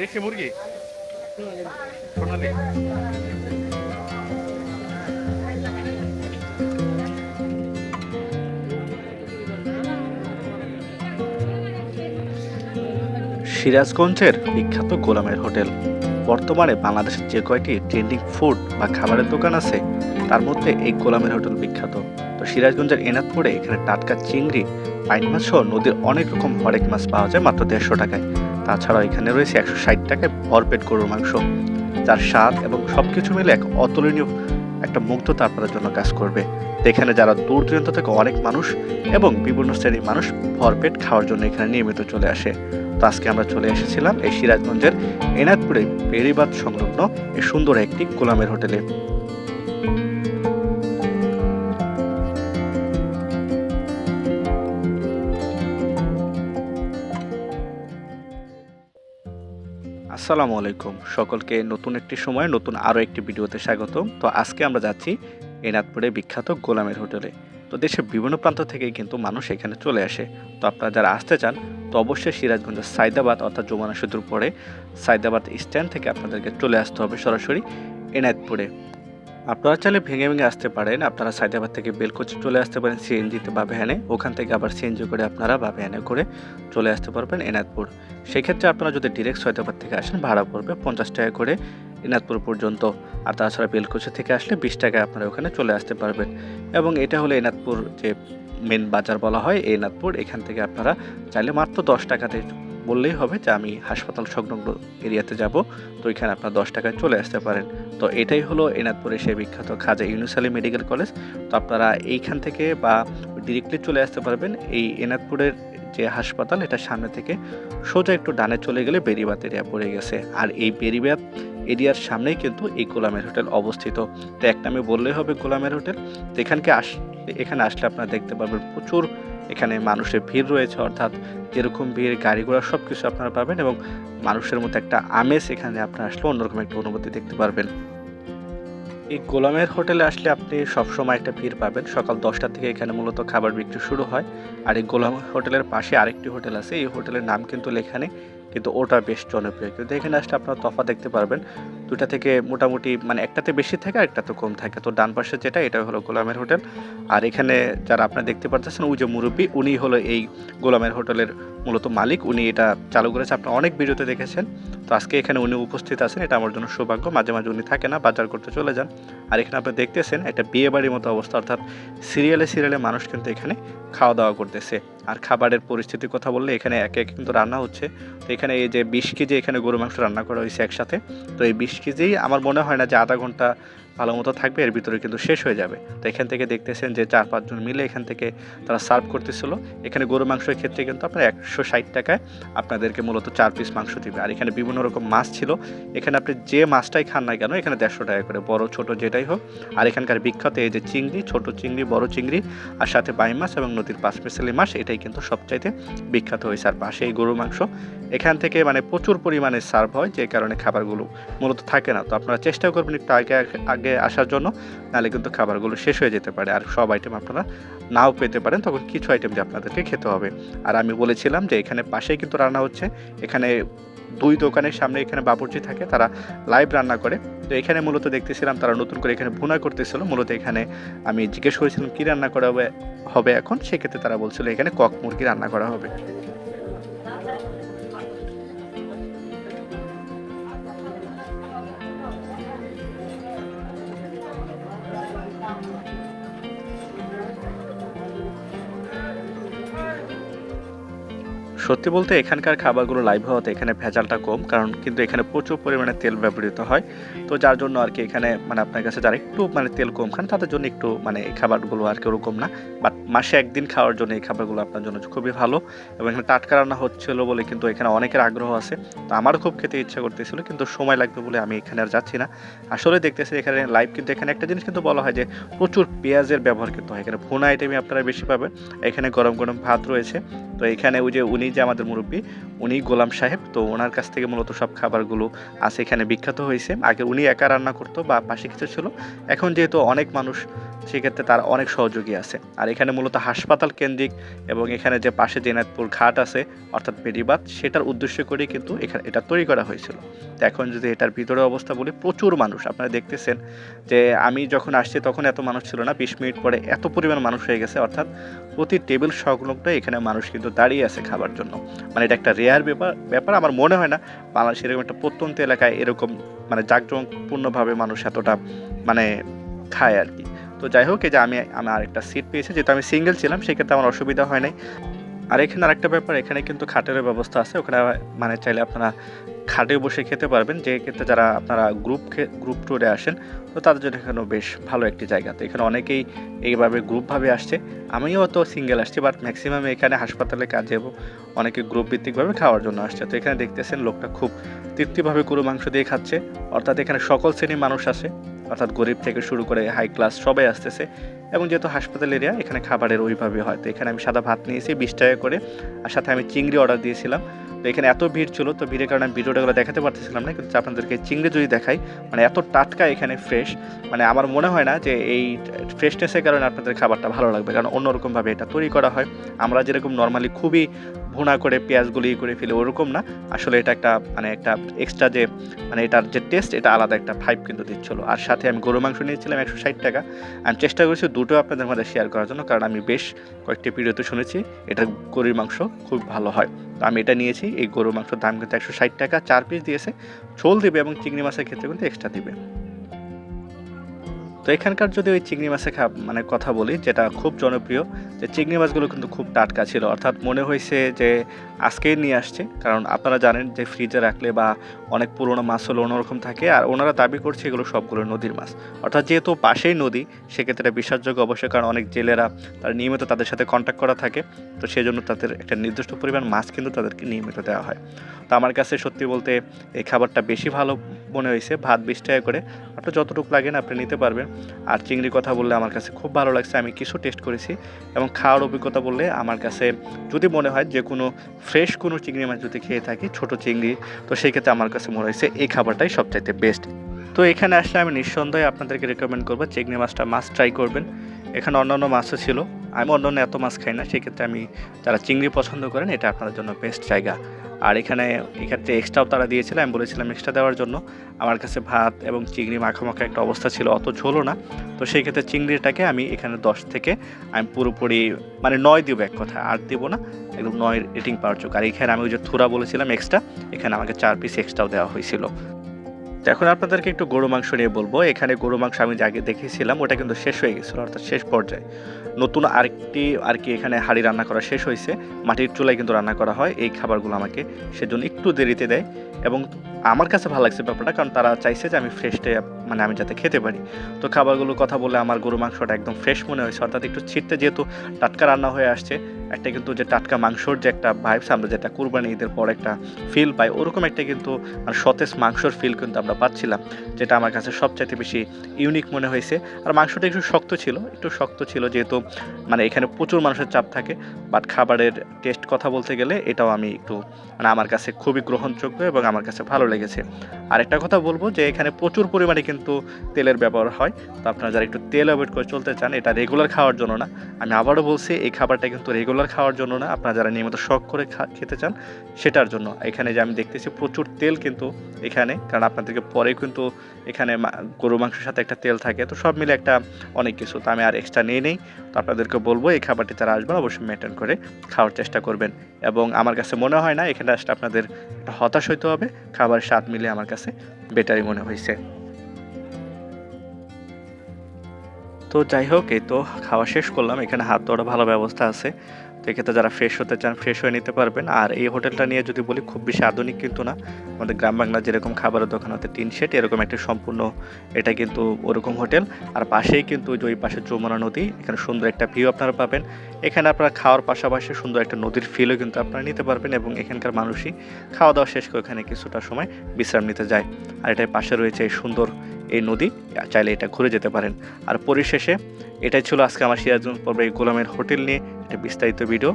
দেশি মুরগি? সিরাজগঞ্জের বিখ্যাত গোলামের হোটেল। বর্তমানে বাংলাদেশের যে কয়টি ট্রেন্ডিং ফুড বা খাবারের দোকান আছে, তার মধ্যে এই গোলামের হোটেল বিখ্যাত। তো সিরাজগঞ্জের এনাদপুরে এখানে টাটকা চিংড়ি পাইন মাছ সহ নদীর অনেক রকম হরেক মাছ পাওয়া যায় মাত্র দেড়শো টাকায়। তাছাড়াও এখানে রয়েছে একশো ষাট টাকায় ভরপেট গরুর মাংস। যার স্বাদ এবং সব কিছু মিলে এক অতুলনীয় একটা মুগ্ধতা আপনাদের জন্য কাজ করবে। এখানে যারা দূর দূরান্ত থেকে অনেক মানুষ এবং বিভিন্ন শ্রেণির মানুষ ভরপেট খাওয়ার জন্য এখানে নিয়মিত চলে আসে। তো আজকে আমরা চলে এসেছিলাম এই সিরাজগঞ্জের এনাদপুরে বেরিবাদ সংলগ্ন এই সুন্দর একটি গোলামের হোটেলে। আসসালামু আলাইকুম। সকলকে নতুন একটি সময় নতুন আরও একটি ভিডিওতে স্বাগত তো আজকে আমরা যাচ্ছি এনাদপুরে বিখ্যাত গোলামের হোটেলে। তো দেশের বিভিন্ন প্রান্ত থেকে কিন্তু মানুষ এখানে চলে আসে। তো আপনারা যারা আসতে চান, তো অবশ্যই সিরাজগঞ্জের সাইদাবাদ অর্থাৎ যমুনা সেতুর পরে সাইদাবাদ স্ট্যান্ড থেকে আপনাদেরকে চলে আসতে হবে সরাসরি এনাদপুরে আপনারা চাইলে ভেঙে ভেঙে আসতে পারেন। আপনারা সাইদাবাদ থেকে বেলকোচে চলে আসতে পারেন সিএনজিতে বা ভ্যানে। ওখান থেকে আবার সিএনজি করে আপনারা বা ভ্যানে করে চলে আসতে পারবেন এনাদপুর সেক্ষেত্রে আপনারা যদি ডিরেক্ট সৈয়দাবাদ থেকে আসেন, ভাড়া পড়বে পঞ্চাশ টাকা করে এনাদপুর পর্যন্ত। আর তাছাড়া বেলকুচি থেকে আসলে বিশ টাকায় আপনারা ওখানে চলে আসতে পারবেন। এবং এটা হলো এনাদপুর যে মেন বাজার বলা হয়, এই এনাদপুর এখান থেকে আপনারা চাইলে মাত্র দশ টাকাতে বললেই হবে যে আমি হাসপাতাল সংলগ্ন এরিয়াতে যাব। তো এখানে আপনারা দশ টাকায় চলে আসতে পারেন। তো এটাই হলো এনাদপুরের সেই বিখ্যাত খাজা ইউনুস আলী মেডিকেল কলেজ। তো আপনারা এইখান থেকে বা ডিরেক্টলি চলে আসতে পারবেন এই এনাদপুরের যে হাসপাতাল, এটা সামনে থেকে সোজা একটু ডানে চলে গেলে বেরিবাত এরিয়া পড়ে গেছে। আর এই বেরিবাত এরিয়ার সামনেই কিন্তু এই গোলামের হোটেল অবস্থিত। তো এক নামে বললেই হবে গোলামের হোটেল। তো এখানকে আস, এখানে আসলে আপনারা দেখতে পাবেন প্রচুর এখানে মানুষের ভিড় রয়েছে। অর্থাৎ যেরকম ভিড়, গাড়ি ঘোড়া সব কিছু আপনারা পাবেন এবং মানুষের মতো একটা আমেজ এখানে আপনারা আসলে অন্যরকম একটা অনুভূতি দেখতে পারবেন। এই গোলামের হোটেলে আসলে আপনি সবসময় একটা ভিড় পাবেন। সকাল দশটা থেকে এখানে মূলত খাবার বিক্রি শুরু হয়। আর এই গোলাম হোটেলের পাশে আরেকটি হোটেল আছে। এই হোটেলের নাম কিন্তু লেখা নেই, কিন্তু ওটা বেশ জনপ্রিয়। কিন্তু এখানে আসলে আপনারা তফা দেখতে পারবেন। দুটা থেকে মোটামুটি মানে একটাতে বেশি থাকে আর একটাতে কম থাকে। তো ডান পাশে যেটা, এটা হলো গোলামের হোটেল। আর এখানে যারা আপনারা দেখতে পারতেছেন, ওই যে মুরব্বী, উনি হলো এই গোলামের হোটেলের মূলত মালিক। উনি এটা চালু করেছে, আপনারা অনেক ভিডিওতে দেখেছেন। তো আজকে এখানে উনি উপস্থিত আছেন, এটা আমার জন্য সৌভাগ্য। মাঝে মাঝে উনি থাকে না, বাজার করতে চলে যান। আর এখানে আপনি দেখতেছেন, একটা বিয়ে বাড়ির মতো অবস্থা, অর্থাৎ সিরিয়ালে সিরিয়ালে মানুষ কিন্তু এখানে খাওয়া দাওয়া করতেছে। আর খাবারের পরিস্থিতির কথা বললে, এখানে একে একে কিন্তু রান্না হচ্ছে। তো এখানে এই যে বিশ কেজি এখানে গরু মাংস রান্না করা হয়েছে একসাথে। তো এই বিশ কেজি আমার মনে হয় না যে আধা ঘণ্টা ভালো মতো থাকবে, এর ভিতরে কিন্তু শেষ হয়ে যাবে। তো এখান থেকে দেখতেছেন যে চার পাঁচজন মিলে এখান থেকে তারা সার্ভ করতেছিল। এখানে গরু মাংসের ক্ষেত্রে কিন্তু আপনার একশো ষাট টাকায় আপনাদেরকে মূলত চার পিস মাংস দিবে। আর এখানে বিভিন্ন রকম মাছ ছিল। এখানে আপনি যে মাছটাই খান না কেন, এখানে দেড়শো টাকা করে, বড়, ছোট যেটাই হোক। আর এখানকার বিখ্যাত এই যে চিংড়ি, ছোট চিংড়ি, বড় চিংড়ি, আর সাথে বাই মাছ এবং নদীর পাঁচ মিশালি মাছ, এটাই কিন্তু সবচাইতে বিখ্যাত হয়েছে। আর পাশে এই গরু মাংস এখান থেকে মানে প্রচুর পরিমাণে সার্ভ হয়, যে কারণে খাবারগুলো মূলত থাকে না। তো আপনারা চেষ্টা করবেন একটু আগে আগে আসার জন্য, নাহলে কিন্তু খাবারগুলো শেষ হয়ে যেতে পারে। আর সব আইটেম আপনারা নাও পেতে পারেন, তখন কিছু আইটেম যে আপনাদেরকে খেতে হবে। আর আমি বলেছিলাম যে এখানে পাশেই কিন্তু রান্না হচ্ছে। এখানে দুই দোকানের সামনে এখানে বাবুর্চি থাকে, তারা লাইভ রান্না করে। তো এখানে মূলত দেখতেছিলাম তারা নতুন করে এখানে ভুনা করতেছিল। মূলত এখানে আমি জিজ্ঞেস করেছিলাম, কী রান্না করা হবে হবে এখন? সেক্ষেত্রে তারা বলছিল, এখানে কক মুরগি রান্না করা হবে। সত্যি বলতে এখানকার খাবারগুলো লাইভ হওয়াতে এখানে ভেজালটা কম, কারণ কিন্তু এখানে প্রচুর পরিমাণে তেল ব্যবহৃত হয়। তো যার জন্য আর কি এখানে মানে আপনার কাছে যারা একটু মানে তেল কম খান, তাদের জন্য একটু মানে এই খাবারগুলো আর কি ওরকম না। বাট মাসে একদিন খাওয়ার জন্য এই খাবারগুলো আপনার জন্য খুবই ভালো। এবং এখানে টাটকা রান্না হচ্ছিল বলে কিন্তু এখানে অনেকের আগ্রহ আছে। তো আমারও খুব খেতে ইচ্ছা করতেছিল, কিন্তু সময় লাগবে বলে আমি এখানে আর যাচ্ছি না। আসলে দেখতেছি এখানে লাইভ কিন্তু এখানে একটা জিনিস কিন্তু বলা হয় যে, প্রচুর পেঁয়াজের ব্যবহার কিন্তু হয়। এখানে ভুনা আইটেমই আপনারা বেশি পাবেন। এখানে গরম গরম ভাত রয়েছে। তো এখানে ওই যে উনি যে যে আমাদের মুরব্বী, উনি গোলাম সাহেব। তো ওনার কাছ থেকে মূলত সব খাবারগুলো আছে এখানে বিখ্যাত হয়েছে। আগে উনি একা রান্না করতো বা পাশে কিছু ছিল। এখন যেহেতু অনেক মানুষ, সেক্ষেত্রে তার অনেক সহযোগী আছে। আর এখানে মূলত হাসপাতাল কেন্দ্রিক এবং এখানে যে পাশে জেনাতপুর ঘাট আছে, অর্থাৎ বেড়িবাঁধ, সেটার উদ্দেশ্য করেই কিন্তু এখানে এটা তৈরি করা হয়েছিল। তো এখন যদি এটার ভিতরে অবস্থা বলি, প্রচুর মানুষ। আপনারা দেখতেছেন যে আমি যখন আসছি তখন এত মানুষ ছিল না। বিশ মিনিট পরে এত পরিমাণ মানুষ হয়ে গেছে। অর্থাৎ প্রতি টেবিল সংলগ্ন এখানে মানুষ কিন্তু দাঁড়িয়ে আছে খাবার জন্য। মানে এটা একটা রেয়ার ব্যাপার ব্যাপার, আমার মনে হয় না। বাংলাদেশ এরকম একটা প্রত্যন্ত এলাকায় এরকম মানে জাঁকজমকপূর্ণভাবে মানুষ এতটা মানে খায় আর কি। তো যাই হোক, এই যে আমি আমার আরেকটা সিট পেয়েছি, যেহেতু আমি সিঙ্গেল ছিলাম, সেক্ষেত্রে আমার অসুবিধা হয় নাই। আর এখানে আরেকটা ব্যাপার, এখানে কিন্তু খাটেরও ব্যবস্থা আছে, ওখানে মানে চাইলে আপনারা খাটে বসে খেতে পারবেন, যে ক্ষেত্রে যারা আপনারা গ্রুপ গ্রুপ ট্যুরে আসেন, তো তাদের জন্য এখানেও বেশ ভালো একটি জায়গা। তো এখানে অনেকেই এইভাবে গ্রুপভাবে আসছে। আমিও তো সিঙ্গেল আসছি বাট ম্যাক্সিমাম এখানে হাসপাতালে কাজে এবং অনেকে গ্রুপ ভিত্তিকভাবে খাওয়ার জন্য আসছে। তো এখানে দেখতেছেন লোকটা খুব তৃপ্তিভাবে গরু মাংস দিয়ে খাচ্ছে। অর্থাৎ এখানে সকল শ্রেণির মানুষ আসে, অর্থাৎ গরিব থেকে শুরু করে হাই ক্লাস সবাই আসতেছে। এবং যেহেতু হাসপাতাল এরিয়া এখানে খাবারের ওইভাবে হয়। তো এখানে আমি সাদা ভাত নিয়েছি, বিশ টাকা করে। আর সাথে আমি চিংড়ি অর্ডার দিয়েছিলাম। তো এখানে এত ভিড় ছিল, তো ভিড়ের কারণে আমি ভিডিওটাগুলো দেখাতে পারতেছিলাম না, কিন্তু আপনাদেরকে চিংড়ি যদি দেখাই মানে এত টাটকা এখানে ফ্রেশ মানে আমার মনে হয় না যে এই ফ্রেশনেসের কারণে আপনাদের খাবারটা ভালো লাগবে, কারণ অন্যরকমভাবে এটা তৈরি করা হয়। আমরা যেরকম নর্মালি খুবই ভুনা করে পেঁয়াজগুলি করে ফেলে ওরকম না, আসলে এটা একটা মানে একটা এক্সট্রা যে মানে এটার যে টেস্ট এটা আলাদা একটা ফাইভ কিন্তু দিচ্ছিল। আর সাথে আমি গরু মাংস নিয়েছিলাম একশো ষাট টাকা। আমি চেষ্টা করেছি দুটো আপনাদের মধ্যে শেয়ার করার জন্য, কারণ আমি বেশ কয়েকটি ভিডিওতে শুনেছি এটা গরুর মাংস খুব ভালো হয়। তো আমি এটা নিয়েছি, এই গরু মাংসের দাম কিন্তু একশো ষাট টাকা, চার পিস দিয়েছে। ঝোল দেবে এবং চিংড়ি মাছের ক্ষেত্রে কিন্তু এক্সট্রা দিবে। তো এখানকার যদি ওই চিংড়ি মাছের খা মানে কথা বলি, যেটা খুব জনপ্রিয়, যে চিংড়ি মাছগুলো কিন্তু খুব টাটকা ছিল। অর্থাৎ মনে হয়েছে যে আজকেই নিয়ে আসছে, কারণ আপনারা জানেন যে ফ্রিজে রাখলে বা অনেক পুরনো মাছ হলো অন্যরকম থাকে, আর ওনারা দাবি করছে এগুলো সবগুলো নদীর মাছ। অর্থাৎ যেহেতু পাশেই নদী, সেক্ষেত্রে বিশ্বাসযোগ্য অবশ্যই, কারণ অনেক জেলেরা তারা নিয়মিত তাদের সাথে কন্ট্যাক্ট করা থাকে, তো সেই জন্য তাদের একটা নির্দিষ্ট পরিমাণ মাছ কিন্তু তাদেরকে নিয়মিত দেওয়া হয়। তো আমার কাছে সত্যি বলতে এই খাবারটা বেশি ভালো মনে হয়েছে, ভাত বিশ টাকা করে। আপনার যতটুকু লাগেন আপনি নিতে পারবেন। আর চিংড়ি কথা বললে আমার কাছে খুব ভালো লাগছে। আমি কিছু টেস্ট করেছি এবং খাওয়ার অভিজ্ঞতা বললে আমার কাছে, যদি মনে হয় যে কোনো ফ্রেশ কোনো চিংড়ি মাছ যদি খেয়ে থাকি, ছোট চিংড়ি, তো সেই ক্ষেত্রে আমার কাছে মনে হয়েছে এই খাবারটাই সবচাইতে বেস্ট তো এখানে আসলে আমি নিঃসন্দেহে আপনাদেরকে রেকমেন্ড করব, চিংড়ি মাছটা মাছ ট্রাই করবেন। এখানে অন্যান্য মাছও ছিল। আমি অন্য এত মাছ খাই না, সেক্ষেত্রে আমি যারা চিংড়ি পছন্দ করেন, এটা আপনাদের জন্য বেস্ট জায়গা। আর এখানে, এক্ষেত্রে এক্সট্রাও তারা দিয়েছিল, আমি বলেছিলাম এক্সট্রা দেওয়ার জন্য। আমার কাছে ভাত এবং চিংড়ি মাখামাখা একটা অবস্থা ছিল, অত ঝোলো না। তো সেই ক্ষেত্রে চিংড়িটাকে আমি এখানে দশ থেকে, আমি পুরোপুরি মানে নয় দিব এক কথা আর দিব না, একদম নয় রেটিং পাওয়ার চোখ আর এখানে আমি ওই যে থুরা বলেছিলাম এক্সট্রা এখানে আমাকে চার পিস এক্সট্রাও দেওয়া হয়েছিল। এখন আপনাদেরকে একটু গরু মাংস নিয়ে বলব। এখানে গরু মাংস আমি যে আগে দেখেছিলাম, ওটা কিন্তু শেষ হয়ে গেছিল, অর্থাৎ শেষ পর্যায়ে। নতুন আরেকটি আর কি এখানে হাঁড়ি রান্না করা শেষ হয়েছে। মাটির চুলায় কিন্তু রান্না করা হয়, এই খাবারগুলো আমাকে সেজন্য একটু দেরিতে দেয়। এবং আমার কাছে ভালো লাগছে ব্যাপারটা, কারণ তারা চাইছে যে আমি ফ্রেশটাই মানে আমি যাতে খেতে পারি। তো খাবারগুলোর কথা বলে আমার গরু মাংসটা একদম ফ্রেশ মনে হয়েছে, অর্থাৎ একটু ছিটতে যেহেতু টাটকা রান্না হয়ে আসছে একটা কিন্তু যে টাটকা মাংসর যে একটা ভাইবস আমরা যেটা কুরবানি ঈদের পর একটা ফিল পাই, ওরকম একটা কিন্তু সতেজ মাংসর ফিল কিন্তু আমরা পাচ্ছিলাম, যেটা আমার কাছে সবচাইতে বেশি ইউনিক মনে হয়েছে। আর মাংসটা একটু শক্ত ছিল, একটু শক্ত ছিল যেহেতু মানে এখানে প্রচুর মানুষের চাপ থাকে বাট খাবারের টেস্ট কথা বলতে গেলে এটাও আমি একটু মানে আমার কাছে খুবই গ্রহণযোগ্য এবং আমার কাছে ভালো লেগেছে। আরেকটা কথা বলব যে এখানে প্রচুর পরিমাণে কিন্তু তেলের ব্যবহার হয়, তো আপনারা যারা একটু তেল অ্যাভয়েড করে চলতে চান, এটা রেগুলার খাওয়ার জন্য না, আমি আবারও বলছি, এই খাবারটা কিন্তু রেগুলার খাওয়ার জন্য না, আপনারা যারা নিয়মিত শখ করে খেতে চান, সেটার জন্য। এখানে যে আমি দেখতেছি প্রচুর তেল কিন্তু এখানে, কারণ আপনাদেরকে পরে কিন্তু এখানে গরু মাংসের সাথে একটা তেল থাকে, তো সব মিলে একটা অনেক কিছু। তো আমি আর এক্সট্রা নিয়ে নেই। তো আপনাদেরকে বলব, এই খাবারটি তারা আসবেন, অবশ্যই মেনটেন করে খাওয়ার চেষ্টা করবেন। এবং আমার কাছে মনে হয় না, এখানে আসলে আপনাদের হতাশ হইতে হবে খাবার স্বাদ মিলে আমার কাছে বেটারই মনে হয়েছে তো যাই হোক, এই তো খাওয়া শেষ করলাম, এখানে হাত ধোয়ার ভালো ব্যবস্থা আছে। এক্ষেত্রে যারা ফ্রেশ হতে চান ফ্রেশ হয়ে নিতে পারবেন। আর এই হোটেলটা নিয়ে যদি বলি, খুব বেশি আধুনিক কিন্তু না। আমাদের গ্রাম বাংলা যেরকম খাবারের দোকান হতে টিন সেট এরকম একটা সম্পূর্ণ এটা কিন্তু ওরকম হোটেল। আর পাশেই কিন্তু ওই পাশে যমুনা নদী, এখানে সুন্দর একটা ভিউ আপনারা পাবেন। এখানে আপনারা খাওয়ার পাশাপাশি সুন্দর একটা নদীর ফিলও কিন্তু আপনারা নিতে পারবেন এবং এখানকার মানুষই খাওয়া দাওয়া শেষ করে এখানে কিছুটা সময় বিশ্রাম নিতে যায়। আর এটার পাশে রয়েছে এই সুন্দর এই নদী, চাইলে এটা ঘুরে যেতে পারেন। আর পরিশেষে, এটাই ছিল আজকে আমার সিরাজগঞ্জ পর্বে এই গোলামের হোটেল নিয়ে একটা বিস্তারিত ভিডিও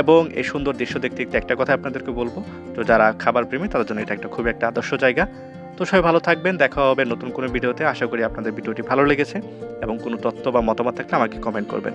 এবং এই সুন্দর দৃশ্য দেখতে দেখতে একটা কথা আপনাদেরকে বলব, তো যারা খাবার প্রেমী, তাদের জন্য এটা একটা খুব একটা আদর্শ জায়গা। তো সবাই ভালো থাকবেন, দেখা হবে নতুন কোনো ভিডিওতে আশা করি আপনাদের ভিডিওটি ভালো লেগেছে। এবং কোনো তথ্য বা মতামত থাকলে আমাকে কমেন্ট করবেন।